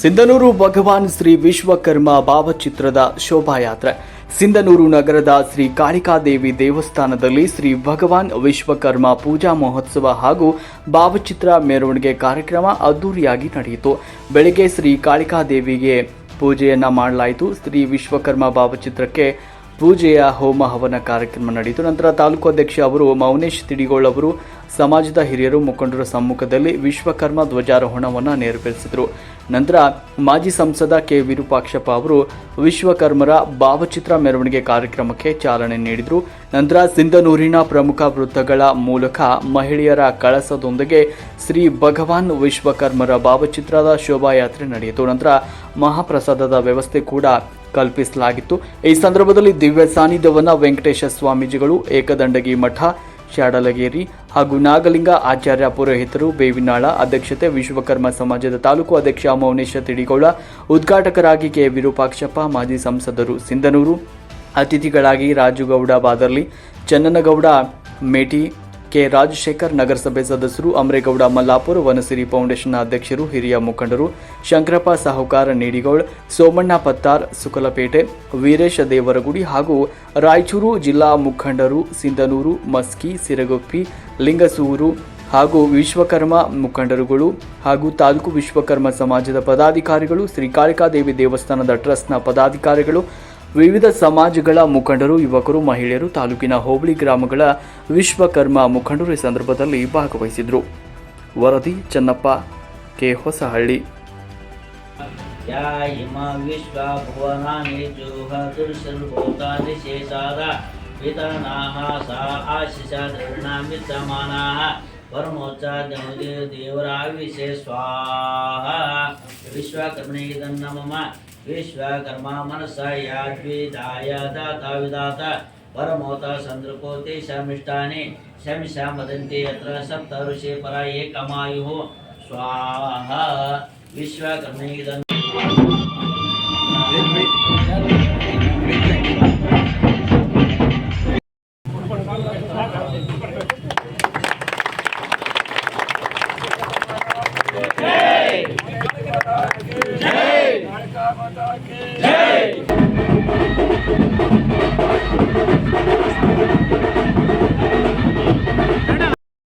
ಸಿಂಧನೂರು ಭಗವಾನ್ ಶ್ರೀ ವಿಶ್ವಕರ್ಮ ಭಾವಚಿತ್ರದ ಶೋಭಾಯಾತ್ರೆ. ಸಿಂಧನೂರು ನಗರದ ಶ್ರೀ ಕಾಳಿಕಾದೇವಿ ದೇವಸ್ಥಾನದಲ್ಲಿ ಶ್ರೀ ಭಗವಾನ್ ವಿಶ್ವಕರ್ಮ ಪೂಜಾ ಮಹೋತ್ಸವ ಹಾಗೂ ಭಾವಚಿತ್ರ ಮೆರವಣಿಗೆ ಕಾರ್ಯಕ್ರಮ ಅದ್ದೂರಿಯಾಗಿ ನಡೆಯಿತು. ಬೆಳಗ್ಗೆ ಶ್ರೀ ಕಾಳಿಕಾದೇವಿಗೆ ಪೂಜೆಯನ್ನ ಮಾಡಲಾಯಿತು. ಶ್ರೀ ವಿಶ್ವಕರ್ಮ ಭಾವಚಿತ್ರಕ್ಕೆ ಪೂಜೆಯ ಹೋಮ ಹವನ ಕಾರ್ಯಕ್ರಮ ನಡೆಯಿತು. ನಂತರ ತಾಲೂಕು ಅಧ್ಯಕ್ಷ ಅವರು ಮೌನೇಶ್ ತಿಡಿಗೋಳ್ ಅವರು, ಸಮಾಜದ ಹಿರಿಯರು, ಮುಖಂಡರ ಸಮ್ಮುಖದಲ್ಲಿ ವಿಶ್ವಕರ್ಮ ಧ್ವಜಾರೋಹಣವನ್ನು ನೆರವೇರಿಸಿದರು. ನಂತರ ಮಾಜಿ ಸಂಸದ ಕೆ ವಿರೂಪಾಕ್ಷಪ್ಪ ಅವರು ವಿಶ್ವಕರ್ಮರ ಭಾವಚಿತ್ರ ಮೆರವಣಿಗೆ ಕಾರ್ಯಕ್ರಮಕ್ಕೆ ಚಾಲನೆ ನೀಡಿದರು. ನಂತರ ಸಿಂಧನೂರಿನ ಪ್ರಮುಖ ವೃತ್ತಗಳ ಮೂಲಕ ಮಹಿಳೆಯರ ಕಳಸದೊಂದಿಗೆ ಶ್ರೀ ಭಗವಾನ್ ವಿಶ್ವಕರ್ಮರ ಭಾವಚಿತ್ರದ ಶೋಭಾಯಾತ್ರೆ ನಡೆಯಿತು. ನಂತರ ಮಹಾಪ್ರಸಾದದ ವ್ಯವಸ್ಥೆ ಕೂಡ ಕಲ್ಪಿಸಲಾಗಿತ್ತು. ಈ ಸಂದರ್ಭದಲ್ಲಿ ದಿವ್ಯ ಸಾನ್ನಿಧ್ಯವನ್ನ ವೆಂಕಟೇಶ ಸ್ವಾಮೀಜಿಗಳು, ಏಕದಂಡಗಿ ಮಠ ಶಾಡಲಗೇರಿ ಹಾಗೂ ನಾಗಲಿಂಗ ಆಚಾರ್ಯ ಪುರೋಹಿತರು ಬೇವಿನಾಳ ಅಧ್ಯಕ್ಷತೆ ವಿಶ್ವಕರ್ಮ ಸಮಾಜದ ತಾಲೂಕು ಅಧ್ಯಕ್ಷ ಮೌನೇಶ ತಿಡಿಗೌಡ ಉದ್ಘಾಟಕರಾಗಿ ಕೆ ವಿರೂಪಾಕ್ಷಪ್ಪ, ಮಾಜಿ ಸಂಸದರು ಸಿಂಧನೂರು, ಅತಿಥಿಗಳಾಗಿ ರಾಜುಗೌಡ ಬಾದರ್ಲಿ, ಚನ್ನನಗೌಡ ಮೇಟಿ ಕೆ ರಾಜಶೇಖರ್ ನಗರಸಭೆ ಸದಸ್ಯರು ಅಮರೇಗೌಡ ಮಲ್ಲಾಪುರ ವನಸಿರಿ ಫೌಂಡೇಶನ್ ಅಧ್ಯಕ್ಷರು ಹಿರಿಯ ಮುಖಂಡರು ಶಂಕರಪ್ಪ ಸಾಹುಕಾರ ನೀಡಿಗೌಡ್, ಸೋಮಣ್ಣ ಪತ್ತಾರ್, ಸುಕಲಪೇಟೆ, ವೀರೇಶ ದೇವರಗುಡಿ ಹಾಗೂ ರಾಯಚೂರು ಜಿಲ್ಲಾ ಮುಖಂಡರು ಸಿಂಧನೂರು, ಮಸ್ಕಿ, ಸಿರಗುಪ್ಪಿ, ಲಿಂಗಸೂರು ಹಾಗೂ ವಿಶ್ವಕರ್ಮ ಮುಖಂಡರುಗಳು ಹಾಗೂ ತಾಲೂಕು ವಿಶ್ವಕರ್ಮ ಸಮಾಜದ ಪದಾಧಿಕಾರಿಗಳು, ಶ್ರೀ ಕಾಳಿಕಾದೇವಿ ದೇವಸ್ಥಾನದ ಟ್ರಸ್ಟ್ನ ಪದಾಧಿಕಾರಿಗಳು ವಿವಿಧ ಸಮಾಜಗಳ ಮುಖಂಡರು ಯುವಕರು ಮಹಿಳೆಯರು ತಾಲೂಕಿನ ಹೋಬಳಿ ಗ್ರಾಮಗಳ ವಿಶ್ವಕರ್ಮ ಮುಖಂಡರು ಈ ಸಂದರ್ಭದಲ್ಲಿ ಭಾಗವಹಿಸಿದರು ವರದಿ ಚನ್ನಪ್ಪ ಕೆ ಹೊಸಹಳ್ಳಿ या इमा विश्वा भुवनानि जुहदुर्शर्भूतानि शेषाद वितरणाः सा आशिषा दृढणामित्यमानाः परमोच्चाद्यमुदे देवराविशे स्वाहा विश्वकर्मणेदं मम विश्वकर्मा मनसा याद्विदाय दाता विदात परमोता सन्दृपोते शमिष्टानि शमिषा मदन्ति यत्र सप्त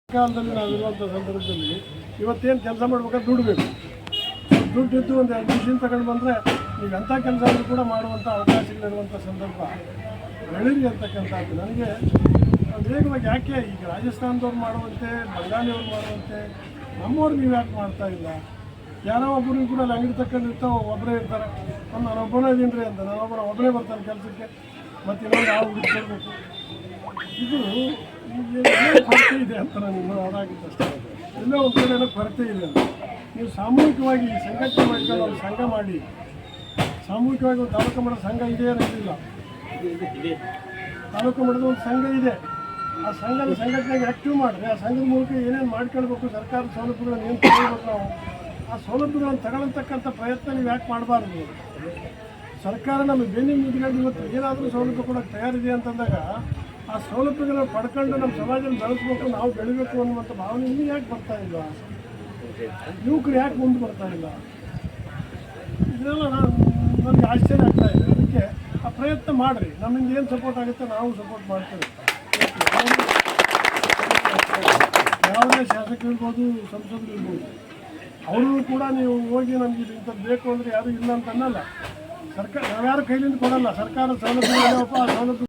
ಕಾಲದಲ್ಲಿ ನಾವಿರುವಂಥ ಸಂದರ್ಭದಲ್ಲಿ ಇವತ್ತೇನು ಕೆಲಸ ಮಾಡ್ಬೇಕಾದ್ರೆ ದುಡ್ಡು ಬೇಕು. ದುಡ್ಡು ಇದ್ದು ಒಂದು ಎರಡು ಮಿಷಿನ್ ತಗೊಂಡು ಬಂದರೆ ನೀವು ಎಂಥ ಕೆಲಸ ಆದರೂ ಕೂಡ ಮಾಡುವಂಥ ಅವಕಾಶಗಳಿರುವಂಥ ಸಂದರ್ಭ. ಬೆಳೀರಿ ಅಂತಕ್ಕಂಥದ್ದು ನನಗೆ ವೇಗವಾಗಿ ಯಾಕೆ ಈಗ ರಾಜಸ್ಥಾನದವ್ರು ಮಾಡುವಂತೆ ಬಂಗಾಳಿಯವ್ರು ಮಾಡುವಂತೆ, ನಮ್ಮವ್ರು ನೀವು ಯಾಕೆ ಮಾಡ್ತಾ ಇಲ್ಲ? ಯಾರೋ ಒಬ್ಬರು ಕೂಡ ಅಲ್ಲಿ ತಗೊಂಡು ಇರ್ತಾವೆ ಒಬ್ಬರೇ ಇರ್ತಾರೆ. ನಾನು ಒಬ್ಬನೇ ಇದೀನಿ ರೀ ಅಂತ ನಾನು ಒಬ್ಬನ ಬರ್ತಾನೆ ಕೆಲಸಕ್ಕೆ. ಮತ್ತು ಇನ್ನೊಂದು ಯಾವ ಹುಡುಕಬೇಕು ಇದು ಕೊರತೆ ಇದೆ ಅಂತ ನಾನು ಇನ್ನೂ ಅದಾಗಿತ್ತು ಅಷ್ಟೇ. ಎಲ್ಲೋ ಒಂದು ಕಡೆ ಕೊರತೆ ಇದೆ ಅಂತ. ನೀವು ಸಾಮೂಹಿಕವಾಗಿ ಸಂಘಟನೆ ಮಾಡಿಕೊಂಡು ಒಂದು ಸಂಘ ಮಾಡಿ. ಸಾಮೂಹಿಕವಾಗಿ ಒಂದು ತಾಲೂಕು ಮಟ್ಟದ ಸಂಘ ಇದೆ ಅನ್ನೋದಿಲ್ಲ. ತಾಲೂಕು ಮಟ್ಟದ ಒಂದು ಸಂಘ ಇದೆ. ಆ ಸಂಘದ ಸಂಘಟನೆಗೆ ಆ್ಯಕ್ಟಿವ್ ಮಾಡಿದ್ರೆ ಆ ಸಂಘದ ಮೂಲಕ ಏನೇನು ಮಾಡ್ಕೊಳ್ಬೇಕು ಸರ್ಕಾರದ ಸೌಲಭ್ಯಗಳನ್ನು ಏನು ತಗೊಳ್ಬೇಕು ನಾವು? ಆ ಸೌಲಭ್ಯಗಳನ್ನು ತಗೊಳ್ಳತಕ್ಕಂಥ ಪ್ರಯತ್ನ ನೀವು ಯಾಕೆ ಮಾಡಬಾರ್ದು? ಸರ್ಕಾರ ನಮಗೆ ಬೆನ್ನಿಗೆ ನಿಂತ್ಕೊಂಡು ಇವತ್ತು ಏನಾದರೂ ಸೌಲಭ್ಯ ಕೊಡೋಕೆ ತಯಾರಿದೆ ಅಂತಂದಾಗ ಆ ಸೌಲಭ್ಯಗಳನ್ನು ಪಡ್ಕೊಂಡು ನಮ್ಮ ಸಮಾಜನ ಬೆಳೆಸ್ಬೇಕು, ನಾವು ಬೆಳಿಬೇಕು ಅನ್ನುವಂಥ ಭಾವನೆ ಇನ್ನೂ ಯಾಕೆ ಬರ್ತಾ ಇಲ್ಲ? ಯುವಕರು ಯಾಕೆ ಮುಂದೆ ಬರ್ತಾ ಇಲ್ಲ? ಇದನ್ನೆಲ್ಲ ನಾನು ನನಗೆ ಆಶ್ಚರ್ಯ ಆಗ್ತಾ ಇದೆ. ಅದಕ್ಕೆ ಆ ಪ್ರಯತ್ನ ಮಾಡಿರಿ. ನಮ್ಮಿಂದ ಏನು ಸಪೋರ್ಟ್ ಆಗುತ್ತೆ ನಾವು ಸಪೋರ್ಟ್ ಮಾಡ್ತೇವೆ. ಯಾವುದೇ ಶಾಸಕರು ಇರ್ಬೋದು, ಸಂಸದರು ಇರ್ಬೋದು. ಅವರು ಕೂಡ ನೀವು ಹೋಗಿ ನಮಗೆ ಇದು ಇಂಥದ್ದು ಬೇಕು ಅಂದರೆ ಯಾರು ಇಲ್ಲ ಅಂತ ಅನ್ನಲ್ಲ ಸರ್ಕಾರ ನಾವ್ಯಾರು ಕೈಲಿಂದ ಕೊಡಲ್ಲ. ಸರ್ಕಾರ ಸೌಲಭ್ಯ ಸೌಲಭ್ಯ